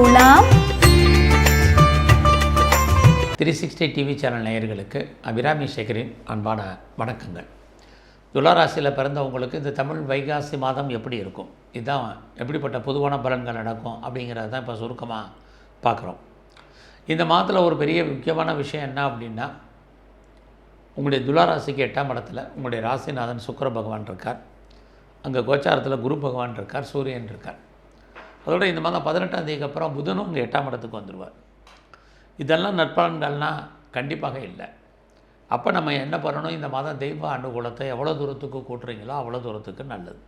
துலாம் three sixty TV channel நேயர்களுக்கு அபிராமி சேகரின் அன்பான வணக்கங்கள். துளாராசியில் பிறந்தவங்களுக்கு இந்த தமிழ் வைகாசி மாதம் எப்படி இருக்கும்? இதுதான் எப்படிப்பட்ட பொதுவான பலன்கள் நடக்கும் அப்படிங்கிறத தான் இப்போ சுருக்கமாக பார்க்குறோம். இந்த மாதத்தில் ஒரு பெரிய முக்கியமான விஷயம் என்ன அப்படின்னா உங்களுடைய துளாராசிக்கு எட்டாம் இடத்துல உங்களுடைய ராசிநாதன் சுக்கிர பகவான் இருக்கார். அங்கே கோச்சாரத்தில் குரு பகவான் இருக்கார் சூரியன் இருக்கார். அதோட இந்த மாதம் பதினெட்டாம் தேதிக்கு அப்புறம் புதனும் உங்கள் எட்டாம் இடத்துக்கு வந்துடுவார் இதெல்லாம் நற்பலன்கள்னால் கண்டிப்பாக இல்லை. அப்போ நம்ம என்ன பண்ணணும்? இந்த மாதம் தெய்வ அனுகூலத்தை எவ்வளோ தூரத்துக்கு கூட்டுறீங்களோ அவ்வளோ தூரத்துக்கு நல்லது.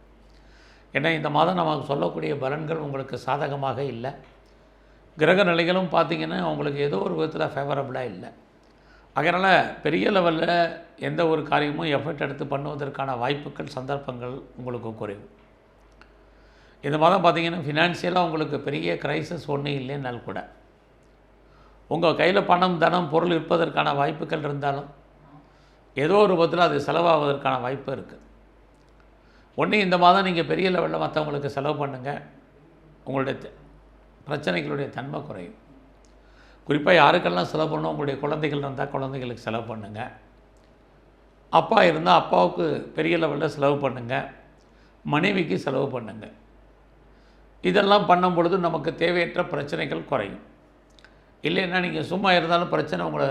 ஏன்னா இந்த மாதம் நமக்கு சொல்லக்கூடிய பலன்கள் உங்களுக்கு சாதகமாக இல்லை. கிரக நிலைகளும் பார்த்திங்கன்னா உங்களுக்கு ஏதோ ஒரு விதத்தில் ஃபேவரபுளாக இல்லை. அதனால் பெரிய லெவலில் எந்த ஒரு காரியமும் எஃபர்ட் எடுத்து பண்ணுவதற்கான வாய்ப்புகள் சந்தர்ப்பங்கள் உங்களுக்கு குறைவு. இந்த மாதம் பார்த்திங்கன்னா ஃபினான்ஷியலாக உங்களுக்கு பெரிய கிரைசஸ் ஒன்றும் இல்லைன்னால் கூட உங்கள் கையில் பணம் தனம் பொருள் இருப்பதற்கான வாய்ப்புகள் இருந்தாலும் ஏதோ ஒரு பத்தில் அது செலவாவதற்கான வாய்ப்பு இருக்குது ஒன்று இந்த மாதம் நீங்கள் பெரிய லெவலில் மற்றவங்களுக்கு செலவு பண்ணுங்கள் உங்களுடைய பிரச்சனைகளுடைய தன்மை குறையும். குறிப்பாக யாருக்கெல்லாம் செலவு பண்ணணும்? உங்களுடைய குழந்தைகள் இருந்தால் குழந்தைகளுக்கு செலவு பண்ணுங்கள் அப்பா இருந்தால் அப்பாவுக்கு பெரிய லெவலில் செலவு பண்ணுங்கள் மனைவிக்கு செலவு பண்ணுங்கள் இதெல்லாம் பண்ணும் பொழுது நமக்கு தேவையற்ற பிரச்சனைகள் குறையும். இல்லைன்னா நீங்கள் சும்மா இருந்தாலும் பிரச்சனை உங்களை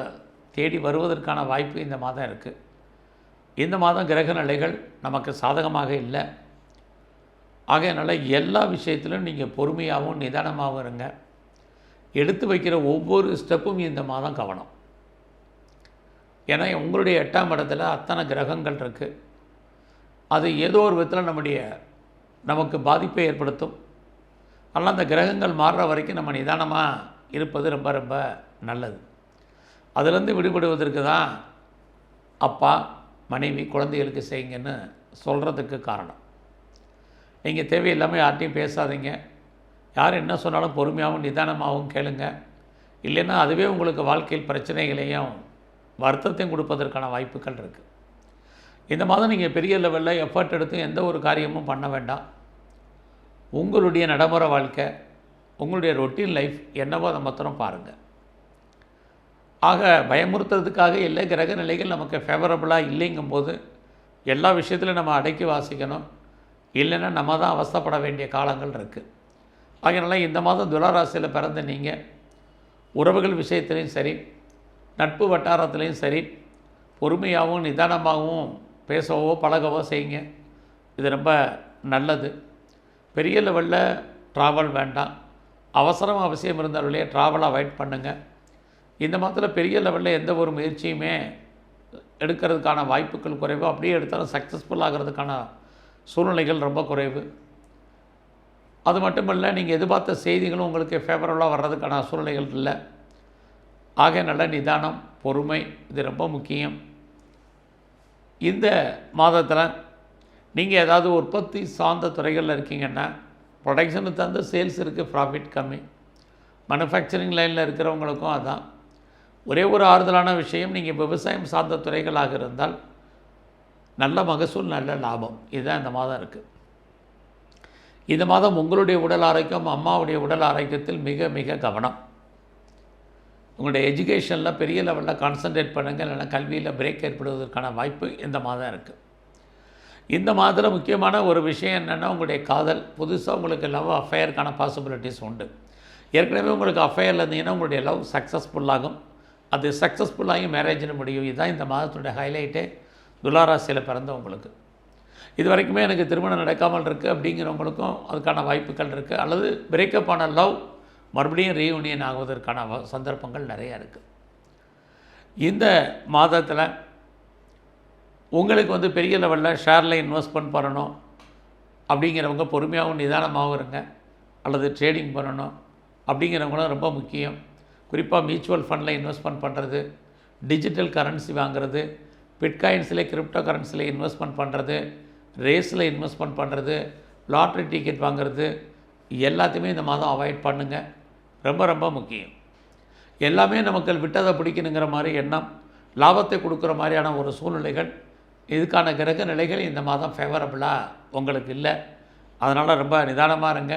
தேடி வருவதற்கான வாய்ப்பு இந்த மாதம் இருக்குது இந்த மாதம் கிரக நிலைகள் நமக்கு சாதகமாக இல்லை. ஆகையனால் எல்லா விஷயத்திலும் நீங்கள் பொறுமையாகவும் நிதானமாகவும் இருங்க. எடுத்து வைக்கிற ஒவ்வொரு ஸ்டெப்பும் இந்த மாதம் கவனம். ஏன்னா உங்களுடைய எட்டாம் இடத்துல அத்தனை கிரகங்கள் இருக்குது அது ஏதோ ஒரு விதத்தில் நம்முடைய நமக்கு பாதிப்பை ஏற்படுத்தும். ஆனால் அந்த கிரகங்கள் மாறுற வரைக்கும் நம்ம நிதானமாக இருப்பது ரொம்ப ரொம்ப நல்லது. அதிலிருந்து விடுபடுவதற்கு தான் அப்பா மனைவி குழந்தைகளுக்கு செய்யுங்கன்னு சொல்கிறதுக்கு காரணம். நீங்கள் தேவையில்லாமல் யார்ட்டையும் பேசாதீங்க. யார் என்ன சொன்னாலும் பொறுமையாகவும் நிதானமாகவும் கேளுங்க. இல்லைன்னா அதுவே உங்களுக்கு வாழ்க்கையில் பிரச்சனைகளையும் வருத்தத்தையும் கொடுப்பதற்கான வாய்ப்புகள் இருக்குது இந்த மாதம் நீங்கள் பெரிய லெவலில் எஃபர்ட் எடுத்து எந்த ஒரு காரியமும் பண்ண வேண்டாம். உங்களுடைய நடைமுறை வாழ்க்கை உங்களுடைய ரொட்டீன் லைஃப் என்னவோ அதை மாத்திரம் பாருங்கள் ஆக பயமுறுத்துறதுக்காக இல்லை கிரக நிலைகள் நமக்கு ஃபேவரபுளாக இல்லைங்கும்போது எல்லா விஷயத்திலும் நம்ம அடக்கி வாசிக்கணும். இல்லைன்னா நம்ம தான் அவஸ்தப்பட வேண்டிய காலங்கள் இருக்குது அதனால இந்த மாதம் துளாராசியில் பிறந்த நீங்கள் உறவுகள் விஷயத்துலேயும் சரி நட்பு வட்டாரத்துலேயும் சரி பொறுமையாகவும் நிதானமாகவும் பேசவோ பழகவோ செய்யுங்க. இது ரொம்ப நல்லது. பெரிய லெவலில் ட்ராவல் வேண்டாம். அவசரம் அவசியம் இருந்தாலே ட்ராவல் அவாய்ட் பண்ணுங்கள் இந்த மாதத்தில் பெரிய லெவலில் எந்த ஒரு முயற்சியுமே எடுக்கிறதுக்கான வாய்ப்புகள் குறைவு. அப்படியே எடுத்தாலும் சக்ஸஸ்ஃபுல் ஆகிறதுக்கான சூழ்நிலைகள் ரொம்ப குறைவு. அது மட்டும் இல்லை நீங்கள் எதிர்பார்த்த செய்திகளும் உங்களுக்கு ஃபேவரபுளாக வர்றதுக்கான சூழ்நிலைகள் இல்லை. ஆக நல்ல நிதானம் பொறுமை இது ரொம்ப முக்கியம். இந்த மாதத்தில் நீங்கள் ஏதாவது உற்பத்தி சார்ந்த துறைகளில் இருக்கீங்கன்னா ப்ரொடக்ஷனுக்கு தகுந்த சேல்ஸ் இருக்குது ப்ராஃபிட் கம்மி. மேனுஃபேக்சரிங் லைனில் இருக்கிறவங்களுக்கும் அதான். ஒரே ஒரு ஆறுதலான விஷயம் நீங்கள் விவசாயம் சார்ந்த துறைகளாக இருந்தால் நல்ல மகசூல் நல்ல லாபம். இதுதான் இந்த மாதம் இருக்குது இந்த மாதம் உங்களுடைய உடல் ஆரோக்கியம் அம்மாவுடைய உடல் ஆரோக்கியத்தில் மிக மிக கவனம். உங்களுடைய எஜுகேஷனில் பெரிய லெவலில் கான்சன்ட்ரேட் பண்ணுங்கள் இல்லைன்னா கல்வியில் பிரேக் ஏற்படுவதற்கான வாய்ப்பு இந்த மாதம் இருக்குது இந்த மாதத்தில் முக்கியமான ஒரு விஷயம் என்னென்னா உங்களுடைய காதல். புதுசாக உங்களுக்கு லவ் அஃபையருக்கான பாசிபிலிட்டிஸ் உண்டு. ஏற்கனவே உங்களுக்கு அஃபையர் இருந்தீங்கன்னா உங்களுடைய லவ் சக்ஸஸ்ஃபுல்லாகும் அது சக்ஸஸ்ஃபுல்லாகி மேரேஜில் முடியும். இதுதான் இந்த மாதத்துடைய ஹைலைட்டே துளாராசியில் பிறந்தவங்களுக்கு இது வரைக்குமே எனக்கு திருமணம் நடக்காமல் இருக்குது அப்படிங்கிறவங்களுக்கும் அதுக்கான வாய்ப்புகள் இருக்குது அல்லது பிரேக்கப் ஆன லவ் மறுபடியும் ரீயூனியன் ஆகுவதற்கான வ- சந்தர்ப்பங்கள் நிறையா இருக்குது இந்த மாதத்தில் உங்களுக்கு வந்து பெரிய லெவலில் ஷேரில் இன்வெஸ்ட்மெண்ட் பண்ணணும் அப்படிங்கிறவங்க பொறுமையாகவும் நிதானமாகவும் இருங்க. அல்லது ட்ரேடிங் பண்ணணும் அப்படிங்கிறவங்களும் ரொம்ப முக்கியம். குறிப்பாக மியூச்சுவல் ஃபண்டில் இன்வெஸ்ட்மெண்ட் பண்ணுறது டிஜிட்டல் கரன்சி வாங்குறது பிட்காயின்ஸில் கிரிப்டோ கரன்சியில் இன்வெஸ்ட்மெண்ட் பண்ணுறது ரேஸில் இன்வெஸ்ட்மெண்ட் பண்ணுறது லாட்ரி டிக்கெட் வாங்குறது எல்லாத்தையுமே இந்த மாதம் அவாய்ட் பண்ணுங்கள் ரொம்ப ரொம்ப முக்கியம். எல்லாமே நமக்கு விட்டதை பிடிக்கணுங்கிற மாதிரி எண்ணம் லாபத்தை கொடுக்குற மாதிரியான ஒரு சூழ்நிலைகள் இதுக்கான கிரக நிலைகள் இந்த மாதம் ஃபேவரபுளாக உங்களுக்கு இல்லை. அதனால் ரொம்ப நிதானமாக இருங்க.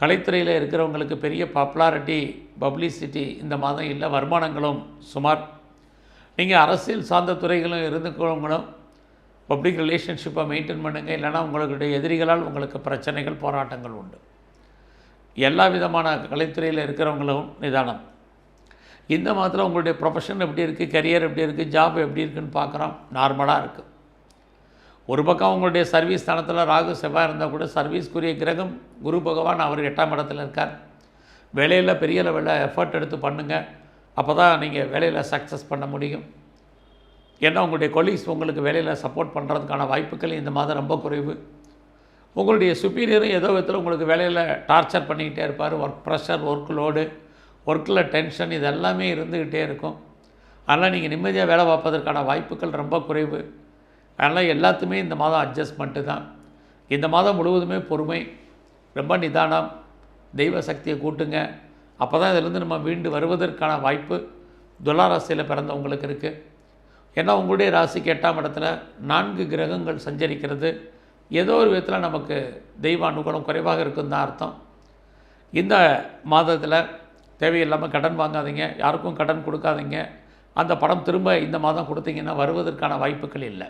கலைத்துறையில் இருக்கிறவங்களுக்கு பெரிய பாப்புலாரிட்டி பப்ளிசிட்டி இந்த மாதம் இல்லை. வருமானங்களும் சுமார். நீங்கள் அரசியல் சார்ந்த துறைகளும் இருந்துக்கிறவங்களும் பப்ளிக் ரிலேஷன்ஷிப்பை மெயின்டைன் பண்ணுங்கள் இல்லைனா உங்களுடைய எதிரிகளால் உங்களுக்கு பிரச்சனைகள் போராட்டங்கள் உண்டு. எல்லா விதமான கலைத்துறையில் இருக்கிறவங்களும் நிதானம். இந்த மாதத்தில் உங்களுடைய ப்ரொஃபஷன் எப்படி இருக்குது கரியர் எப்படி இருக்குது ஜாப் எப்படி இருக்குன்னு பார்க்குறோம். நார்மலாக இருக்குது ஒரு பக்கம் உங்களுடைய சர்வீஸ் தனத்தில் ராகு செவ்வாய் இருந்தால் கூட சர்வீஸ்க்குரிய கிரகம் குரு பகவான் அவர் எட்டாம் இடத்துல இருக்கார். வேலையில் பெரிய லெவலில் எஃபர்ட் எடுத்து பண்ணுங்கள் அப்போ தான் நீங்கள் வேலையில் சக்ஸஸ் பண்ண முடியும். ஏன்னா உங்களுடைய கொலீக்ஸ் உங்களுக்கு வேலையில் சப்போர்ட் பண்ணுறதுக்கான வாய்ப்புகள் இந்த மாதம் ரொம்ப குறைவு. உங்களுடைய சுப்பீரியரும் ஏதோ விதத்தில் உங்களுக்கு வேலையில் டார்ச்சர் பண்ணிக்கிட்டே இருப்பார். ஒர்க் ப்ரெஷர் ஒர்க் லோடு ஒர்க்கில் டென்ஷன் இது எல்லாமே இருந்துக்கிட்டே இருக்கும். அதனால் நீங்கள் நிம்மதியாக வேலை பார்ப்பதற்கான வாய்ப்புகள் ரொம்ப குறைவு. அதனால் எல்லாத்துமே இந்த மாதம் அட்ஜஸ்ட்மெண்ட்டு தான். இந்த மாதம் முழுவதுமே பொறுமை ரொம்ப நிதானம் தெய்வ சக்தியை கூட்டுங்க. அப்போ தான் இதிலேருந்து நம்ம மீண்டு வருவதற்கான வாய்ப்பு துலா ராசியில் பிறந்தவங்களுக்கு இருக்குது ஏன்னா உங்களுடைய ராசிக்கு எட்டாம் இடத்துல நான்கு கிரகங்கள் சஞ்சரிக்கிறது. ஏதோ ஒரு விதத்தில் நமக்கு தெய்வ அனுகூலம் குறைவாக இருக்குன்னு தான் அர்த்தம். இந்த மாதத்தில் தேவையில்லாமல் கடன் வாங்காதீங்க யாருக்கும் கடன் கொடுக்காதீங்க. அந்த பணம் திரும்ப இந்த மாதம் கொடுத்தீங்கன்னா வருவதற்கான வாய்ப்புகள் இல்லை.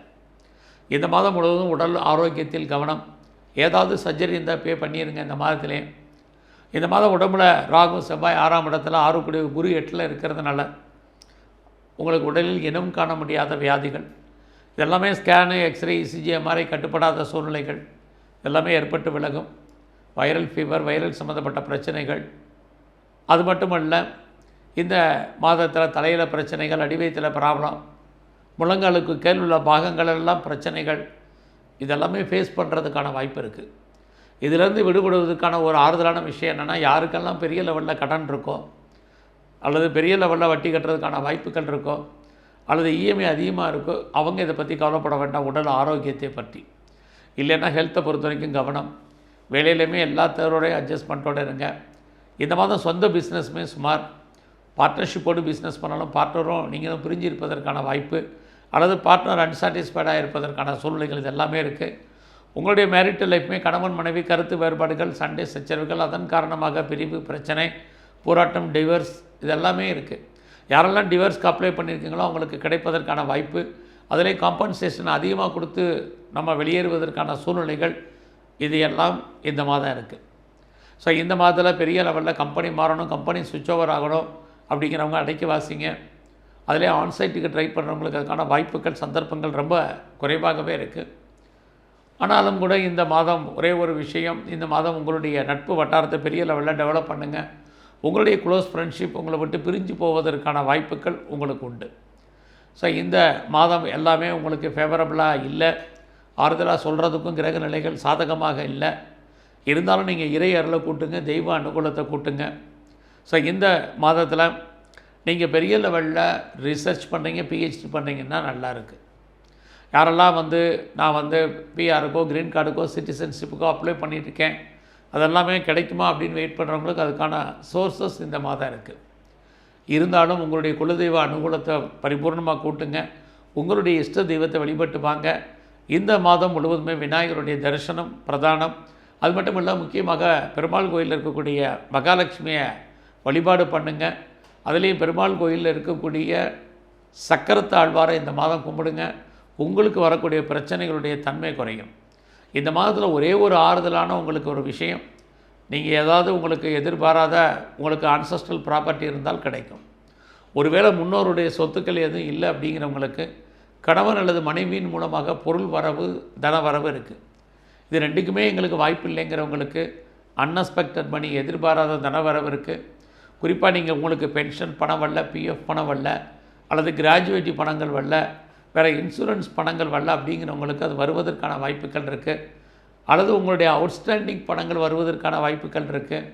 இந்த மாதம் முழுவதும் உடல் ஆரோக்கியத்தில் கவனம். ஏதாவது சர்ஜரி இருந்தால் பே பண்ணிடுங்க இந்த மாதத்திலே. இந்த மாதம் உடம்புல ராகு செவ்வாய் ஆறாம் இடத்துல ஆறுக்குடைய குரு எட்டில் இருக்கிறதுனால உங்களுக்கு உடலில் இனம் காண முடியாத வியாதிகள். இதெல்லாமே ஸ்கேனு எக்ஸ்ரே இசிஜி எம்ஆர்ஐ கட்டுப்படாத சூழ்நிலைகள். எல்லாமே ஏற்பட்டு விலகும். வைரல் ஃபீவர் வைரல் சம்மந்தப்பட்ட பிரச்சனைகள். அது மட்டுமல்ல இந்த மாதத்தில் தலையில் பிரச்சனைகள் அடிவயத்தில் ப்ராப்ளம் முழங்காலுக்கு கீழ் உள்ள பாகங்களெல்லாம் பிரச்சனைகள் இதெல்லாமே ஃபேஸ் பண்ணுறதுக்கான வாய்ப்பு இருக்குது இதிலேருந்து விடுபடுவதற்கான ஒரு ஆறுதலான விஷயம் என்னென்னா யாருக்கெல்லாம் பெரிய லெவலில் கடன் இருக்கோ அல்லது பெரிய லெவலில் வட்டி கட்டுறதுக்கான வாய்ப்புகள் இருக்கோ அல்லது இஎம்ஐ அதிகமாக இருக்கோ அவங்க இதை பற்றி கவலைப்பட வேண்டாம். உடல் ஆரோக்கியத்தை பற்றி. இல்லைன்னா ஹெல்த்தை பொறுத்த வரைக்கும் கவனம். வேலையிலையுமே எல்லாத்தரோடையும் அட்ஜஸ்ட்மெண்ட்டோடு இருங்க. இந்த மாதம் சொந்த பிஸ்னஸுமே சுமார் பார்ட்னர்ஷிப்போடு பிஸ்னஸ் பண்ணாலும் பார்ட்னரும் நீங்களும் பிரிஞ்சு இருப்பதற்கான வாய்ப்பு. அல்லது பார்ட்னர் அன்சாட்டிஸ்ஃபைடாக இருப்பதற்கான சூழ்நிலைகள் இது எல்லாமே இருக்குது உங்களுடைய மேரிட்டல் லைஃப்மே கணவன் மனைவி கருத்து வேறுபாடுகள் சண்டை சச்சரவுகள் அதன் காரணமாக பிரிவு பிரச்சனை போராட்டம் டிவர்ஸ் இதெல்லாமே இருக்குது யாரெல்லாம் டிவர்ஸ்க்கு அப்ளை பண்ணியிருக்கீங்களோ அவங்களுக்கு கிடைப்பதற்கான வாய்ப்பு. அதிலே காம்பன்சேஷன் அதிகமாக கொடுத்து நம்ம வெளியேறுவதற்கான சூழ்நிலைகள் இது எல்லாம் இந்த மாதம் இருக்குது ஸோ இந்த மாதத்தில் பெரிய லெவலில் கம்பெனி மாறணும் கம்பெனி சுவிட்ச் ஓவர் ஆகணும் அப்படிங்கிறவங்க அடைக்கி வாசிங்க. அதிலே ஆன்சைட்டுக்கு ட்ரை பண்ணுறவங்களுக்கு அதுக்கான வாய்ப்புகள் சந்தர்ப்பங்கள் ரொம்ப குறைவாகவே இருக்குது ஆனாலும் கூட இந்த மாதம் ஒரே ஒரு விஷயம் இந்த மாதம் உங்களுடைய நட்பு வட்டாரத்தை பெரிய லெவலில் டெவலப் பண்ணுங்கள் உங்களுடைய க்ளோஸ் ஃப்ரெண்ட்ஷிப் உங்களை விட்டு பிரிஞ்சு போவதற்கான வாய்ப்புகள் உங்களுக்கு உண்டு. ஸோ இந்த மாதம் எல்லாமே உங்களுக்கு ஃபேவரபுளாக இல்லை. ஆறுதலாக சொல்கிறதுக்கும் கிரக நிலைகள் சாதகமாக இல்லை. இருந்தாலும் நீங்கள் இறை அருளை கூட்டுங்க தெய்வ அனுகூலத்தை கூட்டுங்க. ஸோ இந்த மாதத்தில் நீங்கள் பெரிய லெவலில் ரிசர்ச் பண்ணுறீங்க பிஹெச்டி பண்ணுறீங்கன்னா நல்லா இருக்குது யாரெல்லாம் வந்து நான் வந்து பிஆருக்கோ க்ரீன் கார்டுக்கோ சிட்டிசன்ஷிப்புக்கோ அப்ளை பண்ணிகிட்ருக்கேன் அதெல்லாமே கிடைக்குமா அப்படின்னு வெயிட் பண்ணுறவங்களுக்கு அதுக்கான சோர்சஸ் இந்த மாதம் இருக்குது இருந்தாலும் உங்களுடைய குலதெய்வ அனுகூலத்தை பரிபூர்ணமாக கூட்டுங்க. உங்களுடைய இஷ்ட தெய்வத்தை வழிபட்டு வாங்க. இந்த மாதம் முழுவதுமே விநாயகருடைய தரிசனம் பிரதானம். அது மட்டும் இல்லை முக்கியமாக பெருமாள் கோயிலில் இருக்கக்கூடிய மகாலட்சுமியை வழிபாடு பண்ணுங்கள் அதுலேயும் பெருமாள் கோயிலில் இருக்கக்கூடிய சக்கரத்து ஆழ்வாரை இந்த மாதம் கும்பிடுங்க. உங்களுக்கு வரக்கூடிய பிரச்சனைகளுடைய தன்மை குறையும். இந்த மாதத்தில் ஒரே ஒரு ஆறுதலான உங்களுக்கு ஒரு விஷயம் நீங்கள் ஏதாவது உங்களுக்கு எதிர்பாராத உங்களுக்கு அன்சஸ்டல் ப்ராப்பர்ட்டி இருந்தால் கிடைக்கும். ஒருவேளை முன்னோருடைய சொத்துக்கள் எதுவும் இல்லை அப்படிங்கிறவங்களுக்கு கணவன் அல்லது மனைவியின் மூலமாக பொருள் வரவு தன வரவு இருக்குது இது ரெண்டுக்குமே எங்களுக்கு வாய்ப்பு இல்லைங்கிறவங்களுக்கு அன்எக்ஸ்பெக்டட் மணி எதிர்பாராத தன இருக்குது குறிப்பாக நீங்கள் உங்களுக்கு பென்ஷன் பணம் வரல பிஎஃப் பணம் வரல அல்லது கிராஜுவேட்டி பணங்கள் வரல வேறு இன்சூரன்ஸ் பணங்கள் வரல அப்படிங்கிறவங்களுக்கு அது வருவதற்கான வாய்ப்புகள் இருக்குது அல்லது உங்களுடைய அவுட்ஸ்டாண்டிங் பணங்கள் வருவதற்கான வாய்ப்புகள் இருக்குது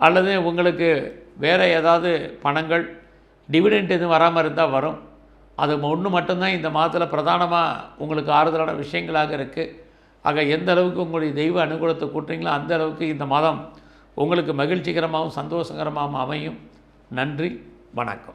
அல்லது உங்களுக்கு வேறு ஏதாவது பணங்கள் டிவிடெண்ட் எதுவும் வராமல் இருந்தால் வரும். அது ஒன்று மட்டும்தான் இந்த மாதத்தில் பிரதானமாக உங்களுக்கு ஆறுதலான விஷயங்களாக இருக்குது ஆக எந்த அளவுக்கு உங்களுடைய தெய்வ அனுகூலத்தை கூட்டுறீங்களோ அந்த அளவுக்கு இந்த மாதம் உங்களுக்கு மகிழ்ச்சிகரமாகவும் சந்தோஷகரமாகவும் அமையும். நன்றி வணக்கம்.